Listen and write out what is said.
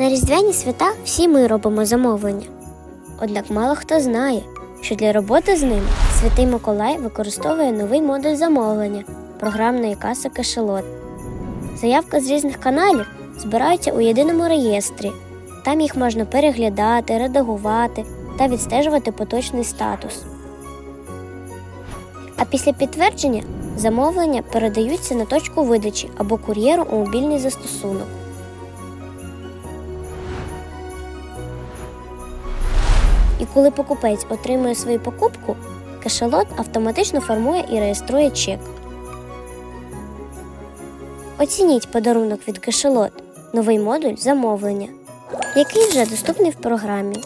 На різдвяні свята всі ми робимо замовлення. Однак мало хто знає, що для роботи з ним Святий Миколай використовує новий модуль замовлення програмної каси Кешелот. Заявки з різних каналів збираються у єдиному реєстрі. Там їх можна переглядати, редагувати та відстежувати поточний статус. А після підтвердження замовлення передаються на точку видачі або кур'єру у мобільний застосунок. І коли покупець отримує свою покупку, кешелот автоматично формує і реєструє чек. Оцініть подарунок від кешелот новий модуль замовлення, який вже доступний в програмі.